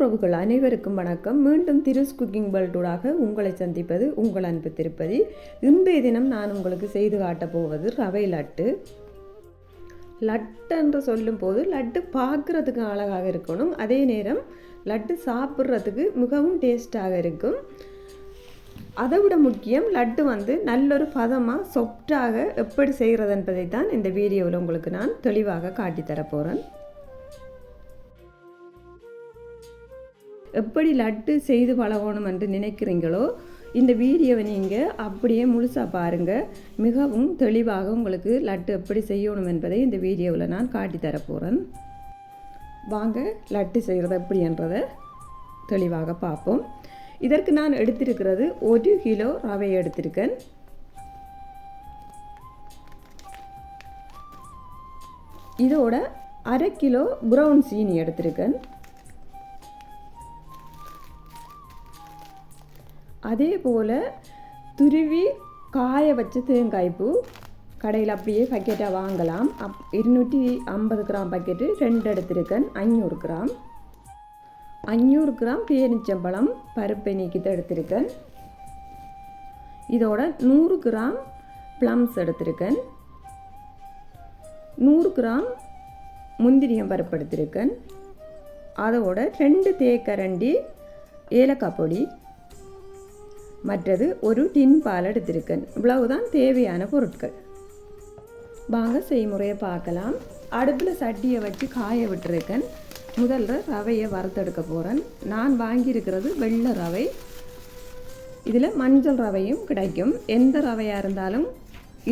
உடன்பிறவுகள் அனைவருக்கும் வணக்கம். மீண்டும் திருஸ் குக்கிங் வேர்ல்டூடாக உங்களை சந்திப்பது உங்கள் அன்பு திருப்பதி. இன்றைய தினம் நான் உங்களுக்கு செய்து காட்டப் போவது ரவை லட்டு. லட்டு என்று சொல்லும்போது லட்டு பார்க்குறதுக்கு அழகாக இருக்கணும். அதே நேரம் லட்டு சாப்பிட்றதுக்கு மிகவும் டேஸ்டாக இருக்கும். அதை விட முக்கியம் லட்டு வந்து நல்லொரு பதமாக சொப்டாக எப்படி செய்கிறது என்பதை தான் இந்த வீடியோவில் உங்களுக்கு நான் தெளிவாக காட்டித்தரப் எப்படி லட்டு செய்து பழகணும் என்று நினைக்கிறீங்களோ இந்த வீடியோவை நீங்கள் அப்படியே முழுசாக பாருங்கள் மிகவும் தெளிவாக உங்களுக்கு லட்டு எப்படி செய்யணும் என்பதை இந்த வீடியோவில் நான் காட்டி போகிறேன் வாங்க லட்டு செய்கிறது எப்படின்றதை தெளிவாக பார்ப்போம். இதற்கு நான் எடுத்திருக்கிறது ஒரு கிலோ ரவை எடுத்திருக்கேன். இதோட அரை கிலோ ப்ரௌன் சீனி எடுத்திருக்கேன். அதே போல் துருவி காய வச்ச தேங்காய் பூ கடையில் அப்படியே பக்கெட்டாக வாங்கலாம். அப் இருநூற்றி ஐம்பது கிராம் பக்கெட்டு ரெண்டு எடுத்திருக்கேன். ஐநூறு கிராம். ஐநூறு கிராம் பேரிச்சம்பழம் பருப்பை நீக்கிட்டு எடுத்திருக்கேன். இதோட நூறு கிராம் ப்ளம்ஸ் எடுத்திருக்கேன். நூறு கிராம் முந்திரியம் பருப்பு எடுத்திருக்கேன். அதோட ரெண்டு தேக்கரண்டி ஏலக்காய் பொடி மற்றது ஒரு டின் பால் எடுத்திருக்கேன். இவ்வளவுதான் தேவையான பொருட்கள். வாங்க செய்முறையை பார்க்கலாம். அடுப்பில் சட்டியை வச்சு காய விட்டுருக்கேன். முதல்ல ரவையை வறுத்தெடுக்க போகிறேன் நான் வாங்கியிருக்கிறது வெள்ளை ரவை. இதில் மஞ்சள் ரவையும் கிடைக்கும். எந்த ரவையாக இருந்தாலும்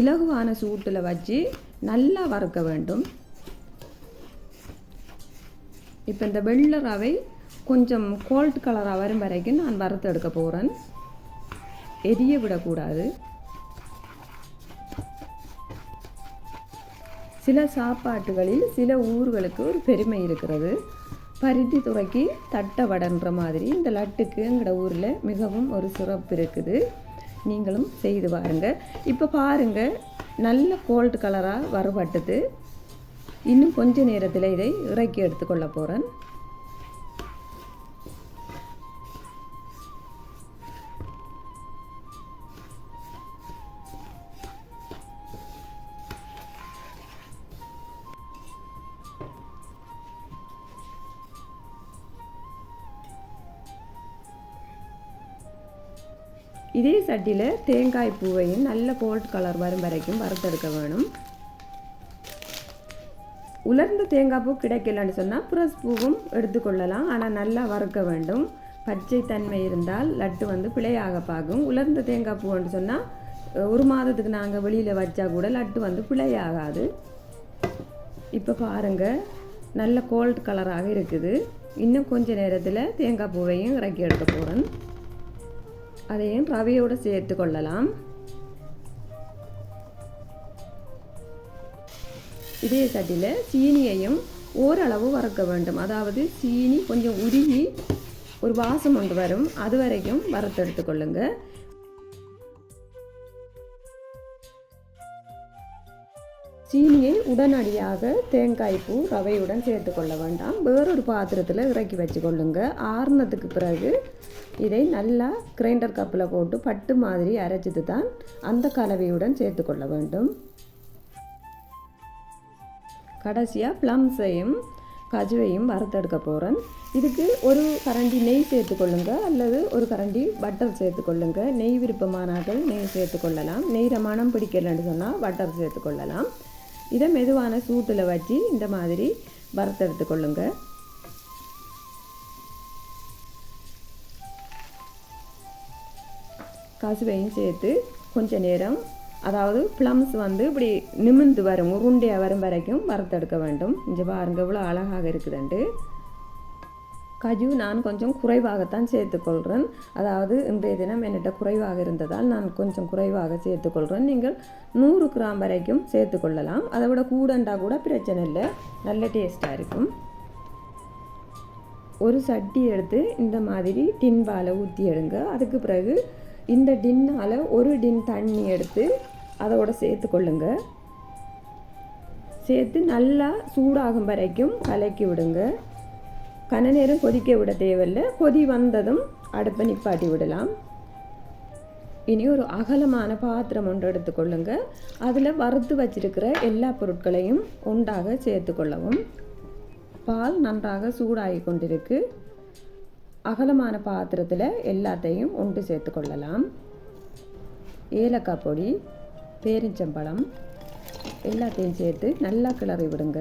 இலகுவான சூட்டில் வச்சு நல்லா வறுக்க வேண்டும். இப்போ இந்த வெள்ளை ரவை கொஞ்சம் கோல்ட் கலராக வரும் வரைக்கும் நான் வறுத்தெடுக்க போகிறேன் எரிய விடக்கூடாது. சில சாப்பாட்டுகளில் சில ஊர்களுக்கு ஒரு பெருமை இருக்கிறது. பருத்தி துறைக்கு தட்டை வடன்ற மாதிரி இந்த லட்டுக்கு எங்களோட ஊரில் மிகவும் ஒரு சிறப்பு இருக்குது. நீங்களும் செய்து பாருங்கள் இப்போ பாருங்கள் நல்ல கோல்டு கலராக வறுபட்டுது இன்னும் கொஞ்ச நேரத்தில் இதை இறக்கி எடுத்துக்கொள்ள போகிறேன் இதே சட்டியில் தேங்காய் பூவையும் நல்ல கோல்ட் கலர் வரும் வரைக்கும் வறுத்தெடுக்க வேணும். உலர்ந்த தேங்காய் பூ கிடைக்கலன்னு சொன்னால் புரஸ் பூவும் எடுத்துக்கொள்ளலாம் ஆனால் நல்லா வறுக்க வேண்டும். பச்சை தன்மை இருந்தால் லட்டு வந்து பிழையாக பார்க்கும் உலர்ந்த தேங்காய் பூன்னு சொன்னால் ஒரு மாதத்துக்கு நாங்கள் வெளியில் வச்சா கூட லட்டு வந்து பிழையாகாது. இப்போ பாருங்கள் நல்ல கோல்ட் கலராக இருக்குது. இன்னும் கொஞ்ச நேரத்தில் தேங்காய் பூவையும் இறக்கி எடுக்க போகிறேன் அதையும் ரவையோடு சேர்த்து கொள்ளலாம். இதே சட்டியில் சீனியையும் ஓரளவு வறுக்க வேண்டும். அதாவது சீனி கொஞ்சம் உருகி ஒரு வாசம் ஒன்று வரும். அது வரைக்கும் வறுத்தெடுத்து கொள்ளுங்க. சீனியை உடனடியாக தேங்காய் பூ ரவையுடன் சேர்த்து கொள்ள வேண்டாம். வேறொரு பாத்திரத்தில் இறக்கி வச்சு கொள்ளுங்க. ஆறுனதுக்கு பிறகு இதை நல்லா கிரைண்டர் கப்பில் போட்டு பட்டு மாதிரி அரைச்சிட்டு தான் அந்த கலவையுடன் சேர்த்து கொள்ள வேண்டும். கடைசியாக ப்ளம்ஸையும் கஜுவையும் வறுத்தெடுக்க போகிறேன் இதுக்கு ஒரு கரண்டி நெய் சேர்த்துக்கொள்ளுங்க அல்லது ஒரு கரண்டி பட்டர் சேர்த்துக்கொள்ளுங்க நெய் விருப்பமானார்கள் நெய் சேர்த்துக்கொள்ளலாம் நெய் மனம் பிடிக்கலன்னு சொன்னால் பட்டர் சேர்த்துக்கொள்ளலாம் இதை மெதுவான சூட்டில் வச்சு இந்த மாதிரி வறுத்தெடுத்து கசுவையும் சேர்த்து கொஞ்ச நேரம் அதாவது ப்ளம்ஸ் வந்து இப்படி நிமிந்து வரும் உருண்டையாக வரும் வரைக்கும் வறுத்தெடுக்க வேண்டும். இங்கே பாருங்க இவ்வளோ அழகாக இருக்குதுண்டு. கஜு நான் கொஞ்சம் குறைவாகத்தான் சேர்த்துக்கொள்கிறேன் அதாவது இன்றைய தினம் என்னிட்ட குறைவாக இருந்ததால் நான் கொஞ்சம் குறைவாக சேர்த்துக்கொள்கிறேன் நீங்கள் நூறு கிராம் வரைக்கும் சேர்த்துக்கொள்ளலாம். அதை விட கூடண்டா கூட பிரச்சனை இல்லை. நல்ல டேஸ்ட்டாக இருக்கும். ஒரு சட்டி எடுத்து இந்த மாதிரி டின்பாலை ஊற்றி எடுங்க. அதுக்கு பிறகு இந்த டின்னால் ஒரு டின் தண்ணி எடுத்து அதோட சேர்த்து கொள்ளுங்க. சேர்த்து நல்லா சூடாகும் வரைக்கும் கலக்கி விடுங்க. கன நேரம் கொதிக்க விட தேவையில்லை. கொதி வந்ததும் அடுப்பை நிப்பாட்டி விடலாம். இனி ஒரு அகலமான பாத்திரம் ஒன்று எடுத்துக்கொள்ளுங்க அதில் வறுத்து வச்சிருக்கிற எல்லா பொருட்களையும் ஒன்றாக சேர்த்து கொள்ளவும். பால் நன்றாக சூடாகி கொண்டிருக்கு. அகலமான பாத்திரத்தில் எல்லாத்தையும் ஒன்று சேர்த்து கொள்ளலாம். ஏலக்காய் பொடி பேரிச்சம்பழம் எல்லாத்தையும் சேர்த்து நல்லா கிளறி விடுங்க.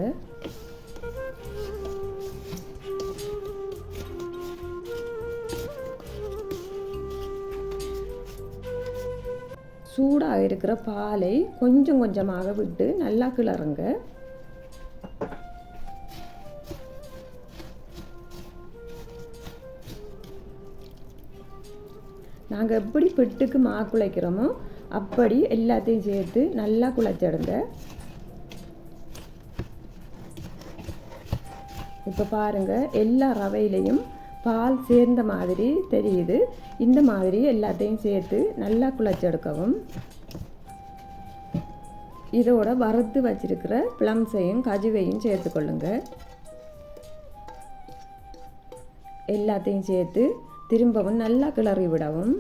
சூடாக இருக்கிற பாலை கொஞ்சம் கொஞ்சமாக விட்டு நல்லா கிளறுங்க. நாங்கள் எப்படி பிட்டுக்கு மா குழைக்கிறோமோ அப்படி எல்லாத்தையும் சேர்த்து நல்லா குழைச்சிடுங்க. இப்போ பாருங்கள் எல்லா ரவையிலையும் பால் சேர்ந்த மாதிரி தெரியுது. இந்த மாதிரி எல்லாத்தையும் சேர்த்து நல்லா குழைச்செடுக்கவும். இதோட வறுத்து வச்சிருக்கிற பிளம்ஸையும் கஜுவையும் சேர்த்து கொள்ளுங்க. எல்லாத்தையும் சேர்த்து திரும்பவும் நல்லா கிளறி விடவும்.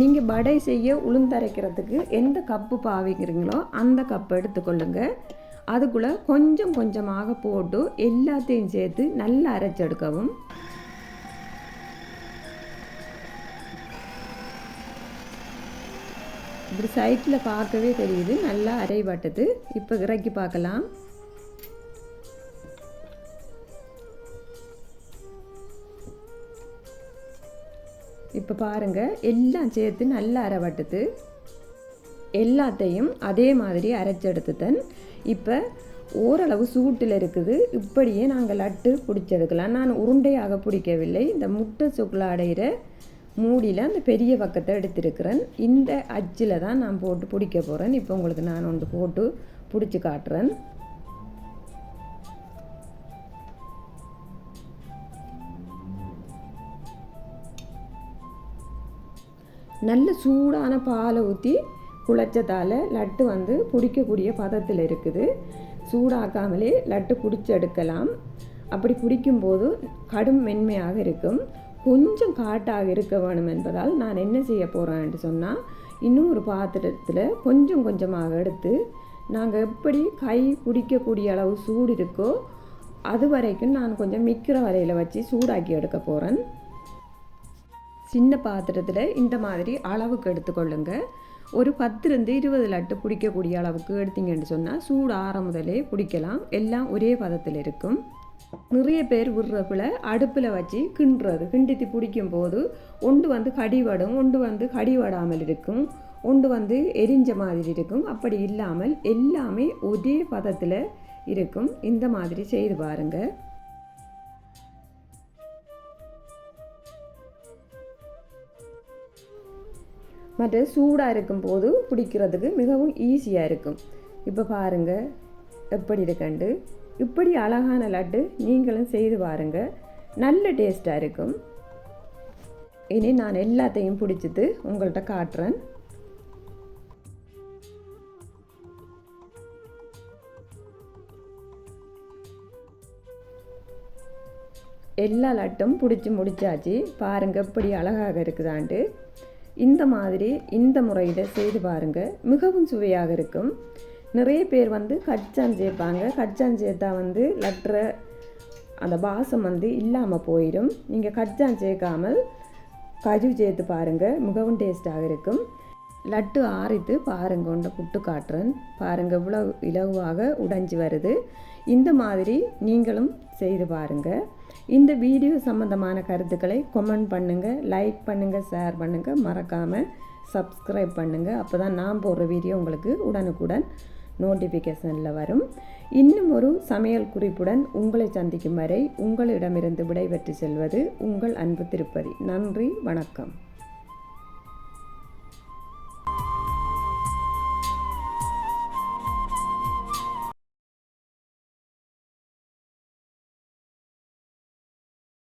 நீங்கள் வடை செய்ய உளுந்தரைக்கிறதுக்கு எந்த கப்பு பாவிக்கிறீங்களோ அந்த கப் எடுத்துக்கொள்ளுங்க. அதுக்குள்ளே கொஞ்சம் கொஞ்சமாக போட்டு எல்லாத்தையும் சேர்த்து நல்லா அரைச்செடுக்கவும். இப்படி சைட்டில் பார்க்கவே தெரியுது. நல்லா அரைபட்டது இப்போ இறக்கி பார்க்கலாம். இப்போ பாருங்கள் எல்லாம் சேர்த்து நல்லா அரைவட்டுது எல்லாத்தையும் அதே மாதிரி அரைச்செடுத்துத்தன். இப்போ ஓரளவு சூட்டில் இருக்குது. இப்படியே நாங்கள் லட்டு பிடிச்செடுக்கலாம். நான் உருண்டையாக பிடிக்கவில்லை. இந்த முட்டை சுக்லா அடைகிற மூடியில் அந்த பெரிய பக்கத்தை எடுத்திருக்கிறேன். இந்த அச்சில் தான் நான் போட்டு பிடிக்க போகிறேன் இப்போ உங்களுக்கு நான் ஒன்று போட்டு பிடிச்சி காட்டுறேன். நல்ல சூடான பாலை ஊற்றி குழைச்சதால் லட்டு வந்து பிடிக்கக்கூடிய பதத்தில் இருக்குது. சூடாக்காமலே லட்டு பிடிச்சி எடுக்கலாம் அப்படி பிடிக்கும்போது கடும் மென்மையாக இருக்கும். கொஞ்சம் காட்டாக இருக்க வேணும் என்பதால் நான் என்ன செய்ய போகிறேன்ட்டு சொன்னால் இன்னும் ஒரு பாத்திரத்தில் கொஞ்சம் கொஞ்சமாக எடுத்து நாங்கள் எப்படி கை பிடிக்கக்கூடிய அளவு சூடு இருக்கோ அது வரைக்கும் நான் கொஞ்சம் மிக்கிற வலையில் வச்சு சூடாக்கி எடுக்க போகிறேன் சின்ன பாத்திரத்தில் இந்த மாதிரி அளவுக்கு எடுத்துக்கொள்ளுங்க. ஒரு பத்துலேருந்து இருபது லட்டு பிடிக்கக்கூடிய அளவுக்கு எடுத்தீங்கன்னு சொன்னால் சூடு ஆற முதலே பிடிக்கலாம். எல்லாம் ஒரே பதத்தில் இருக்கும். நிறைய பேர் விடுறப்பில் அடுப்பில் வச்சு கிண்டுறது. கிண்டித்து பிடிக்கும் போது ஒன்று வந்து கடிவடும் ஒன்று வந்து கடிவடாமல் இருக்கும். ஒன்று வந்து எரிஞ்ச மாதிரி இருக்கும். அப்படி இல்லாமல் எல்லாமே ஒரே பதத்தில் இருக்கும். இந்த மாதிரி செய்து பாருங்கள் மற்ற சூடாக இருக்கும்போது பிடிக்கிறதுக்கு மிகவும் ஈஸியாக இருக்கும். இப்போ பாருங்கள் எப்படி இருக்கண்டு இப்படி அழகான லட்டு நீங்களும் செய்து பாருங்கள் நல்ல டேஸ்ட்டாக இருக்கும். இனி நான் எல்லாத்தையும் பிடிச்சிட்டு உங்கள்கிட்ட காட்டுறேன். எல்லா லட்டும் பிடிச்சி முடிச்சாச்சு. பாருங்கள் எப்படி அழகாக இருக்குதான்ட்டு. இந்த மாதிரி இந்த முறையில் செய்து பாருங்கள் மிகவும் சுவையாக இருக்கும். நிறைய பேர் வந்து கட்சான் சேர்ப்பாங்க. கட்சான் சேர்த்தா வந்து லட்டுற அந்த வாசம் வந்து இல்லாமல் போயிடும். நீங்கள் கட்சான் சேர்க்காமல் கஜு சேர்த்து பாருங்கள் மிகவும் டேஸ்ட்டாக இருக்கும். லட்டு ஆறித்து பாருங்க. கொண்ட புட்டு காட்டுறேன். பாருங்கள் இவ்வளோ இலகுவாக உடைஞ்சி வருது. இந்த மாதிரி நீங்களும் செய்து பாருங்கள் இந்த வீடியோ சம்மந்தமான கருத்துக்களை கொமெண்ட் பண்ணுங்கள் லைக் பண்ணுங்கள் ஷேர் பண்ணுங்கள் மறக்காமல் சப்ஸ்கிரைப் பண்ணுங்கள் அப்போ தான் நான் போடுற வீடியோ உங்களுக்கு உடனுக்குடன் நோட்டிஃபிகேஷனில் வரும். இன்னும் ஒரு சமையல் குறிப்புடன் உங்களை சந்திக்கும் வரை உங்களிடமிருந்து விடைபெற்று செல்வது உங்கள் அன்பு திருப்பதி. நன்றி வணக்கம்.